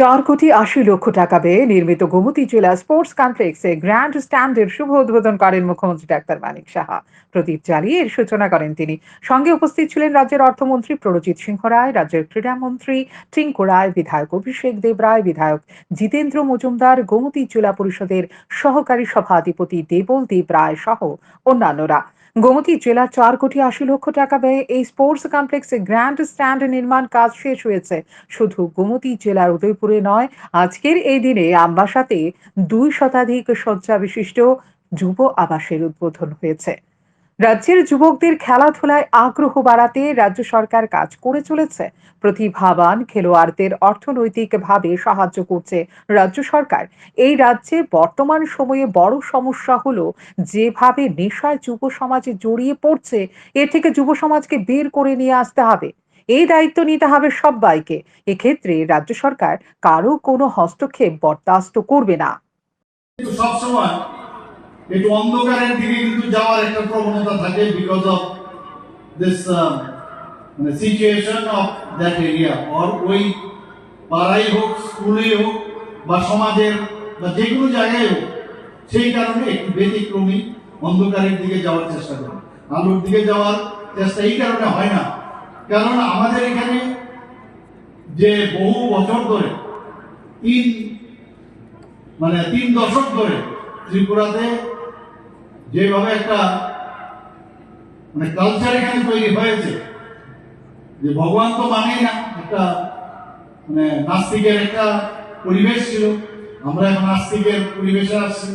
চার কোটি আশি লক্ষ টাকা ব্যয়ে নির্মিত গোমতী জেলা স্পোর্টস কমপ্লেক্সে গ্র্যান্ড স্ট্যান্ডের শুভ উদ্বোধন করেন মুখ্যমন্ত্রী ডাক্তার মানিক সাহা। প্রদীপ জ্বালিয়ে এর সূচনা করেন তিনি। সঙ্গে উপস্থিত ছিলেন রাজ্যের অর্থমন্ত্রী প্রণজিৎ সিংহ রায়, রাজ্যের ক্রীড়ামন্ত্রী টিঙ্কু রায়, বিধায়ক অভিষেক দেব রায়, বিধায়ক জিতেন্দ্র মজুমদার, গোমতী জেলা পরিষদের সহকারী সভাধিপতি দেবল দেব রায় সহ অন্যান্যরা। গোমতী জেলার চার কোটি আশি লক্ষ টাকা ব্যয়ে এই স্পোর্টস কমপ্লেক্সে গ্র্যান্ড স্ট্যান্ড নির্মাণ কাজ শেষ হয়েছে। শুধু গোমতী জেলার উদয়পুরে নয়, আজকের এই দিনে আম্বাসাতে দুই শতাধিক শয্যা বিশিষ্ট যুব আবাসের উদ্বোধন হয়েছে। রাজ্যের যুবকদের খেলাধুলায় আগ্রহ বাড়াতে রাজ্য সরকার কাজ করে চলেছে। প্রতিভাবান খেলোয়াড়দের অর্থনৈতিকভাবে সাহায্য করছে রাজ্য সরকার। এই রাজ্যে বর্তমান সময়ে বড় সমস্যা হলো, যেভাবে নেশায় যুব সমাজে জড়িয়ে পড়ছে, এর থেকে যুব সমাজকে বের করে নিয়ে আসতে হবে। এই দায়িত্ব নিতে হবে সবাইকে। এক্ষেত্রে রাজ্য সরকার কারও কোনো হস্তক্ষেপ বরদাস্ত করবে না। সবসময় একটু অন্ধকারের দিকে কিন্তু যাওয়ার একটা প্রবণতা থাকে বিকজ অফ দিস মানে situation of that area or ওই পাড়াই হোক, স্কুলেই হোক, বা সমাজের, বা যে কোনো জায়গায় হোক, সেই কারণে একটু ব্যতিক্রমী অন্ধকারের দিকে যাওয়ার চেষ্টা করে। আলোর দিকে যাওয়ার চেষ্টা এই কারণে হয় না। কারণ আমাদের এখানে যে বহু বছর ধরে, তিন মানে তিন দশক ধরে ত্রিপুরাতে যেভাবে একটা মানে কালচার এখানে তৈরি হয়েছে। যে ভগবান তো মানেই না, একটা মানে নাস্তিকের একটা পরিবেশ ছিল। আমরা এখন নাস্তিকের পরিবেশে আসছি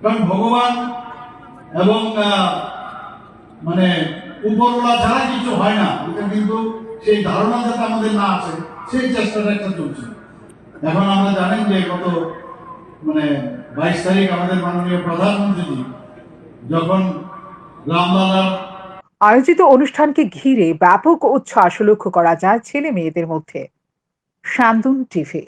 কারণ ভগবান এবং মানে উপরওয়ালা ছাড়া কিছু হয় না। এটা কিন্তু সেই ধারণা যাতে আমাদের না আসে, সেই চেষ্টাটা একটা চলছে। এখন আমরা জানেন যে গত মানে বাইশ তারিখ আমাদের মাননীয় প্রধানমন্ত্রীজি যখন রামলালার আয়োজিত অনুষ্ঠানকে ঘিরে ব্যাপক উচ্ছ্বাস লক্ষ্য করা যায় ছেলে মেয়েদের মধ্যে। শান্তন টিভি